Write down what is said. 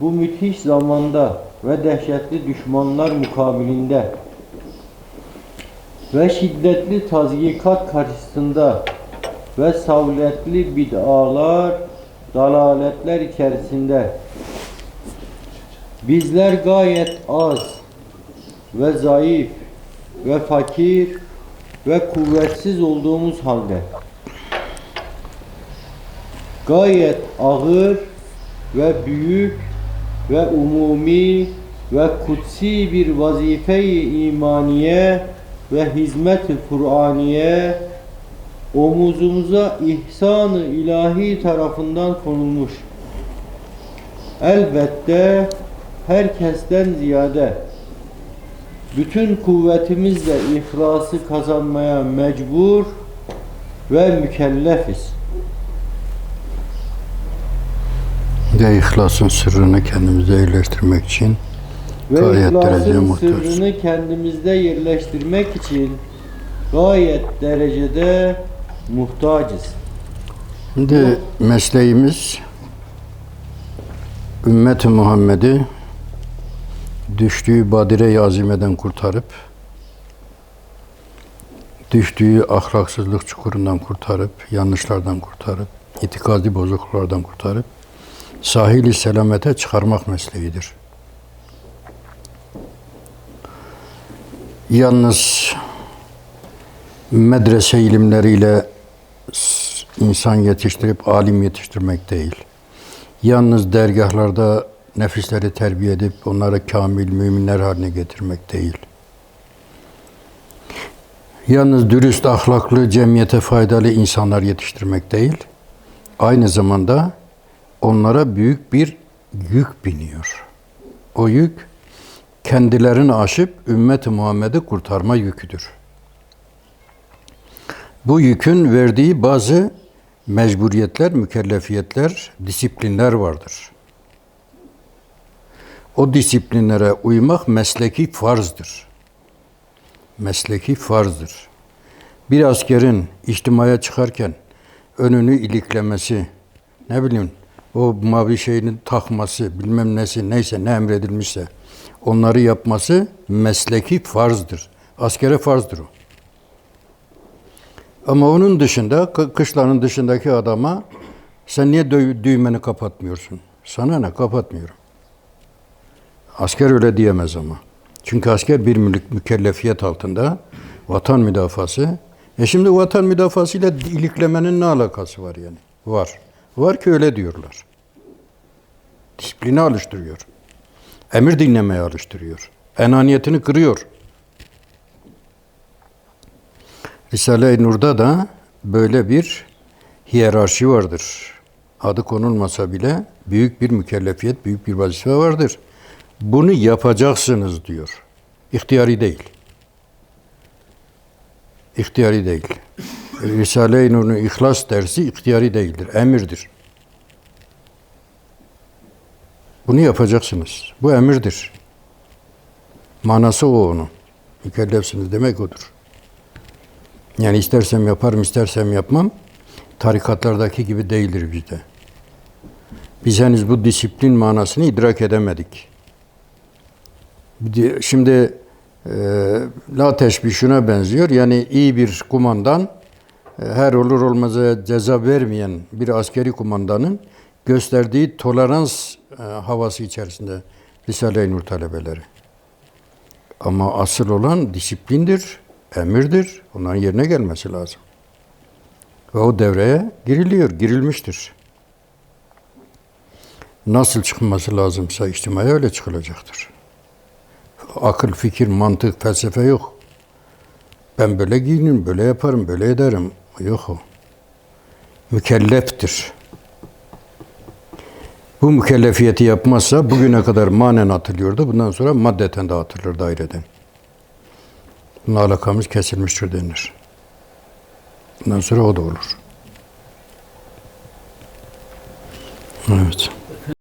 Bu müthiş zamanda ve dehşetli düşmanlar mukabilinde ve şiddetli tazyikat karşısında ve savletli bid'alar, dalaletler içerisinde bizler gayet az ve zayıf ve fakir ve kuvvetsiz olduğumuz halde gayet ağır ve büyük ve umumi ve kutsi bir vazife-i imaniye ve hizmet-i Kur'aniye omuzumuza ihsan-ı ilahi tarafından konulmuş. Elbette herkesten ziyade bütün kuvvetimizle ihlası kazanmaya mecbur ve mükellefiz. Ve ihlasın sırrını kendimize yerleştirmek için Ve Gayet dereceye ihlasın muhtaç. sırrını kendimizde yerleştirmek için gayet derecede muhtacız. Şimdi mesleğimiz ümmet-i Muhammed'i düştüğü badire-i azimeden kurtarıp düştüğü ahlaksızlık çukurundan kurtarıp, yanlışlardan kurtarıp, itikadi bozukluklardan kurtarıp sahili selamete çıkarmak mesleğidir. Yalnız medrese ilimleriyle insan yetiştirip alim yetiştirmek değil. Yalnız dergahlarda nefisleri terbiye edip onları kamil müminler haline getirmek değil. Yalnız dürüst, ahlaklı, cemiyete faydalı insanlar yetiştirmek değil. Aynı zamanda onlara büyük bir yük biniyor. O yük kendilerini aşıp ümmeti Muhammed'i kurtarma yüküdür. Bu yükün verdiği bazı mecburiyetler, mükellefiyetler, disiplinler vardır. O disiplinlere uymak mesleki farzdır. Mesleki farzdır. Bir askerin içtimaya çıkarken önünü iliklemesi, ne bileyim o mavi şeyini takması, bilmem nesi neyse ne emredilmişse onları yapması mesleki farzdır. Askere farzdır o. Ama onun dışında, kı- kışlanın dışındaki adama sen niye düğmeni kapatmıyorsun? Sana ne kapatmıyorum. Asker öyle diyemez ama. Çünkü asker bir mülk mükellefiyet altında vatan müdafası. E şimdi vatan müdafası ile iliklemenin ne alakası var yani? Var. Var ki öyle diyorlar. Disiplini alıştırıyor. Emir dinlemeye alıştırıyor. Enaniyetini kırıyor. Risale-i Nur'da da böyle bir hiyerarşi vardır. Adı konulmasa bile büyük bir mükellefiyet, büyük bir vazife vardır. Bunu yapacaksınız diyor. İhtiyari değil. İhtiyari değil. Risale-i Nur'un ihlas dersi ihtiyari değildir, emirdir. Bunu yapacaksınız. Bu emirdir. Manası o onun. Mükellefsiniz demek odur. Yani istersem yaparım, istersem yapmam. Tarikatlardaki gibi değildir bizde. Biz henüz bu disiplin manasını idrak edemedik. Şimdi e, la teşbih şuna benziyor. Yani iyi bir kumandan, her olur olmaza ceza vermeyen bir askeri kumandanın gösterdiği tolerans e, havası içerisinde Risale-i Nur talebeleri. Ama asıl olan disiplindir, emirdir. Onların yerine gelmesi lazım. Ve o devreye giriliyor, girilmiştir. Nasıl çıkması lazımsa içtimaya öyle çıkılacaktır. Akıl, fikir, mantık, felsefe yok. Ben böyle giyinirim, böyle yaparım, böyle ederim. Yok o. Mükelleftir. Bu mükellefiyeti yapmazsa bugüne kadar manen atılıyordu. Bundan sonra maddeten de atılır daireden. Bununla alakamız kesilmiştir denir. Bundan sonra o da olur.